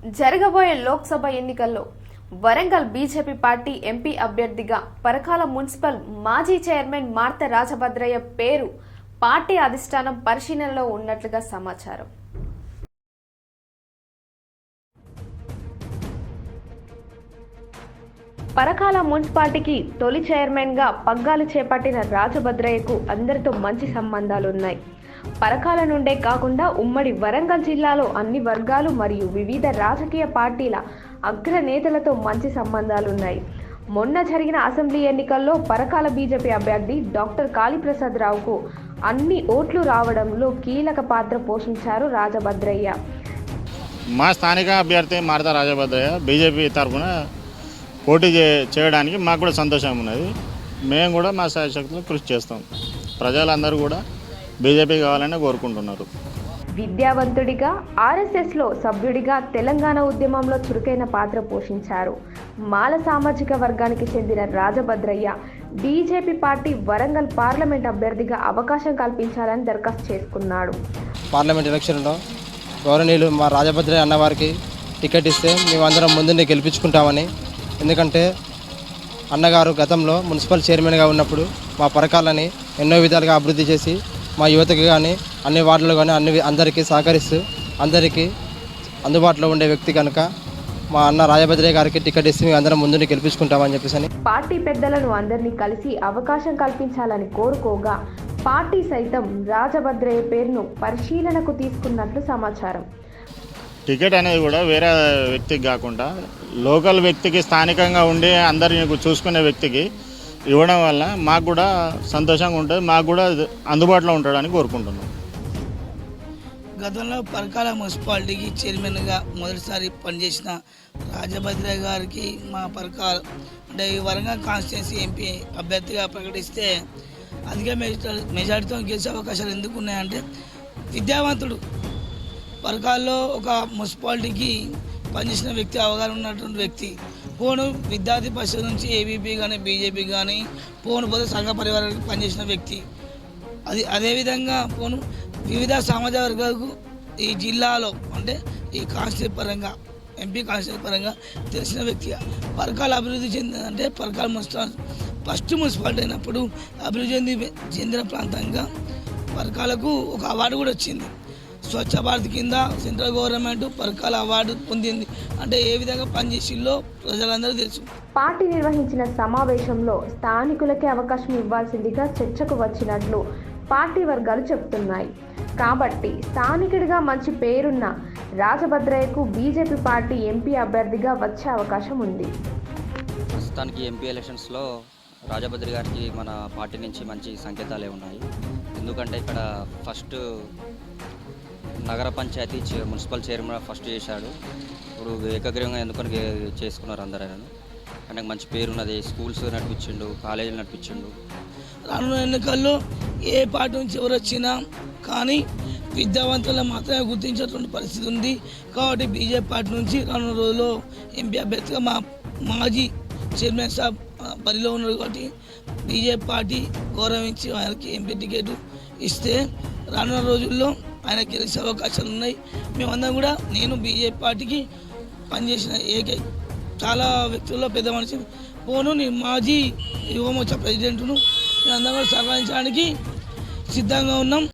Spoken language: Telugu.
జరగబోయే లోక్సభ ఎన్నికల్లో వరంగల్ బీజేపీ పార్టీ ఎంపీ అభ్యర్థిగా పరకాల మున్సిపల్ మాజీ చైర్మన్ మార్త రాజభద్రయ్య పేరు పార్టీ అధిష్టానం పరిశీలనలో ఉన్నట్లుగా సమాచారం. పరకాల మున్సిపాలిటీకి తొలి చైర్మన్గా పగ్గాలు చేపట్టిన రాజభద్రయ్యకు అందరితో మంచి సంబంధాలున్నాయి. పరకాల నుండే కాకుండా ఉమ్మడి వరంగల్ జిల్లాలో అన్ని వర్గాలు మరియు వివిధ రాజకీయ పార్టీల అగ్రనేతలతో మంచి సంబంధాలున్నాయి. మొన్న జరిగిన అసెంబ్లీ ఎన్నికల్లో పరకాల బీజేపీ అభ్యర్థి డాక్టర్ కాళీప్రసాద్ రావుకు అన్ని ఓట్లు రావడంలో కీలక పాత్ర పోషించారు రాజభద్రయ్య మా స్థానిక అభ్యర్థి మారత రాజభద్రయ్య బీజేపీ తరఫున పోటీ చే చేయడానికి మాకు కూడా సంతోషం ఉన్నది. మేము కూడా మా శాయశక్తులు కృషి చేస్తాం. ప్రజలందరూ కూడా బీజేపీ కావాలని కోరుకుంటున్నారు. విద్యావంతుడిగా ఆర్ఎస్ఎస్లో సభ్యుడిగా తెలంగాణ ఉద్యమంలో చురుకైన పాత్ర పోషించారు. మాల సామాజిక వర్గానికి చెందిన Rajabhadraiah BJP party Warangal parliament అభ్యర్థిగా అవకాశం కల్పించాలని దరఖాస్తు చేసుకున్నాడు. పార్లమెంట్ ఎలక్షన్లో గౌరవనీయులు మా రాజభద్రయ్య అన్నవారికి టికెట్ ఇస్తే మేమందరం ముందుండి గెలిపించుకుంటామని ఎందుకంటే అన్నగారు గతంలో మున్సిపల్ చైర్మన్గా ఉన్నప్పుడు మా పరకాలని ఎన్నో విధాలుగా అభివృద్ధి చేసి మా యువతకు కానీ అన్ని వార్డులు కానీ అన్ని అందరికీ సహకరిస్తూ అందరికీ అందుబాటులో ఉండే వ్యక్తి కనుక మా అన్న రాజభద్రయ్య గారికి టికెట్ ఇస్తే మేము అందరం ముందుండి గెలిపించుకుంటామని చెప్పేసి అని పార్టీ పెద్దలను అందరినీ కలిసి అవకాశం కల్పించాలని కోరుకోగా పార్టీ సైతం రాజభద్రయ్య పేరును పరిశీలనకు తీసుకున్నట్లు సమాచారం. టికెట్ అనేది కూడా వేరే వ్యక్తికి కాకుండా లోకల్ వ్యక్తికి స్థానికంగా ఉండి అందరిని చూసుకునే వ్యక్తికి ఇవ్వడం వల్ల మాకు కూడా సంతోషంగా ఉంటుంది. మాకు కూడా అందుబాటులో ఉంటాడని కోరుకుంటున్నాం. గతంలో పరకాల మున్సిపాలిటీకి చైర్మన్గా మొదటిసారి పనిచేసిన రాజభద్ర గారికి మా పరకాల అంటే ఈ వరంగల్ కాన్స్టిట్యున్సీ ఎంపీ అభ్యర్థిగా ప్రకటిస్తే అధిక మెజార్ మెజార్టీతో గెలిచే అవకాశాలు ఎందుకు ఉన్నాయంటే విద్యావంతుడు పరకాల్లో ఒక మున్సిపాలిటీకి పనిచేసిన వ్యక్తి అవగాహన ఉన్నటువంటి వ్యక్తి. పోను విద్యార్థి పరిషత్ నుంచి ఏబీపీ కానీ బీజేపీ కానీ పోను పోతే సంఘ పరివారానికి పనిచేసిన వ్యక్తి. అది అదేవిధంగా పోను వివిధ సమాజ వర్గాలకు ఈ జిల్లాలో అంటే ఈ కాన్స్టిట్యూట్ పరంగా ఎంపీ కాన్స్టిట్యూట్ పరంగా తెలిసిన వ్యక్తి పరకాల అభివృద్ధి చెందిందంటే పరకాల మున్సిపాల్ ఫస్ట్ మున్సిపాలిటీ అయినప్పుడు అభివృద్ధి చెంది చెందిన ప్రాంతంగా పరకాలకు ఒక అవార్డు కూడా వచ్చింది. స్వచ్ఛ భారత్ కింద సెంట్రల్ గవర్నమెంట్ పరకాల అవార్డు పొందింది. అంటే ఏ విధంగా పనిచేసిందో ప్రజలందరూ తెలుసు. పార్టీ నిర్వహించిన సమావేశంలో స్థానికులకే అవకాశం ఇవ్వాల్సిందిగా చర్చకు వచ్చినట్లు పార్టీ వర్గాలు చెబుతున్నాయి. కాబట్టి స్థానికుడిగా మంచి పేరున్న రాజభద్రయ్యకు బీజేపీ పార్టీ ఎంపీ అభ్యర్థిగా వచ్చే అవకాశం ఉంది. ప్రస్తుతానికి ఎంపీ ఎలక్షన్స్లో రాజభద్రి గారికి మన పార్టీ నుంచి మంచి సంకేతాలే ఉన్నాయి. ఎందుకంటే ఇక్కడ ఫస్ట్ నగర పంచాయతీ చే- మున్సిపల్ చైర్మన్ ఫస్ట్ చేశాడు. ఇప్పుడు ఏకగ్రీవంగా ఎందుకని చేసుకున్నారు అందరూ ఆయన ఆయనకు మంచి పేరు ఉన్నది స్కూల్స్ నడిపించిండు కాలేజీలు నడిపించిండు. రానున్న ఎన్నికల్లో ఏ పార్టీ నుంచి ఎవరు వచ్చినా కానీ విద్యావంతులను మాత్రమే గుర్తించేటువంటి పరిస్థితి ఉంది. కాబట్టి బీజేపీ పార్టీ నుంచి రానున్న రోజుల్లో ఎంపీ అభ్యర్థిగా మా మాజీ చైర్మన్ సాబ్ బరిలో ఉన్నారు కాబట్టి బీజేపీ పార్టీ గౌరవించి ఆయనకి ఎంపీ టికెట్ ఇస్తే రానున్న రోజుల్లో ఆయన గెలిచే అవకాశాలు ఉన్నాయి. మేమందరం కూడా నేను బీజేపీ పార్టీకి పనిచేసిన ఏకై చాలా వ్యక్తుల్లో పెద్ద మనిషి పోను నేను మాజీ యువమోర్చా ప్రెసిడెంట్ను. మేమందరం కూడా సహకరించడానికి సిద్ధంగా ఉన్నాం.